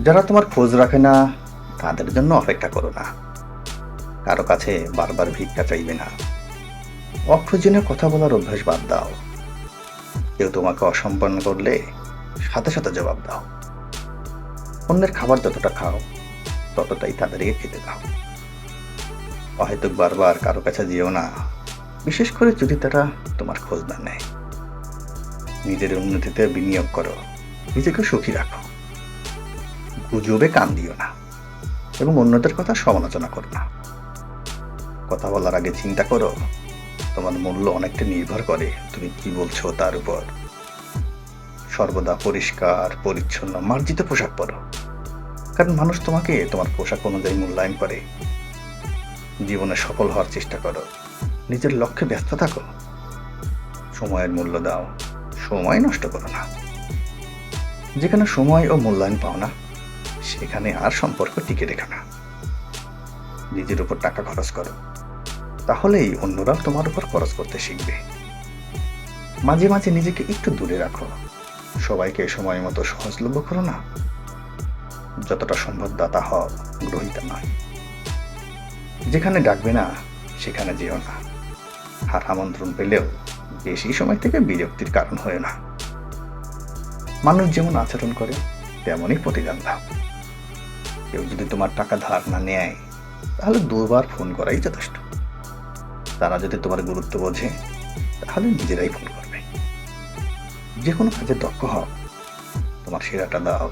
যারা তোমার খোঁজ রাখে না, তাদের জন্য অপেক্ষা করো না। কারও কাছে বারবার ভিক্ষা চাইবে না। অপ্রয়োজনীয় কথা বলার অভ্যাস বাদ দাও। কেউ তোমাকে অসম্পন্ন করলে সাথে সাথে জবাব দাও। অন্যের খাবার যতটা খাও, ততটাই তাদেরকে খেতে দাও। অহেতুক বারবার কারও কাছে যেও না, বিশেষ করে যদি তারা তোমার খোঁজ না নেয়। নিজের উন্নতিতে বিনিয়োগ করো, নিজেকে সুখী রাখো। গুজবে কান দিও না এবং অন্যদের কথা সমালোচনা করো না। কথা বলার আগে চিন্তা করো, তোমার মূল্য অনেকটা নির্ভর করে, তুমি কি বলছো তার উপর। সর্বদা পরিষ্কার, পরিচ্ছন্ন, মার্জিত পোশাক পরো। কারণ মানুষ তোমাকে, তোমার পোশাক অনুযায়ী মূল্যায়ন করে। জীবনে সফল হওয়ার চেষ্টা করো। নিজের লক্ষ্যে ব্যস্ত থাকো। সময়ের মূল্য দাও। সময় নষ্ট করো না। যেখানে সময় ও মূল্যায়ন পাও না সেখানে আর সম্পর্ক টিকে রেখো না। নিজের উপর টাকা খরচ করো। তাহলেই অন্যরাও তোমার উপর খরচ করতে শিখবে। মাঝে মাঝে নিজেকে একটু দূরে রাখো। সবাইকে সময় মতো সহজলভ্য করো না। যতটা সম্ভব দাতা হও, গ্রহিতা নয়। যেখানে ডাকবে না, সেখানে যেও না। আর আমন্ত্রণ পেলেও বেশি সময় থেকে বিরক্তির কারণ হয় না। মানুষ যেমন আচরণ করে, তেমনই প্রতিদান দাও। কেউ যদি তোমার টাকা ধার না নেয়, তাহলে দুবার ফোন করাই যথেষ্ট। তারা যদি তোমার গুরুত্ব বোঝে, তাহলে নিজেরাই ফোন করবে। যে কোনো কাজে দক্ষ হও। তোমার সেরাটা দাও।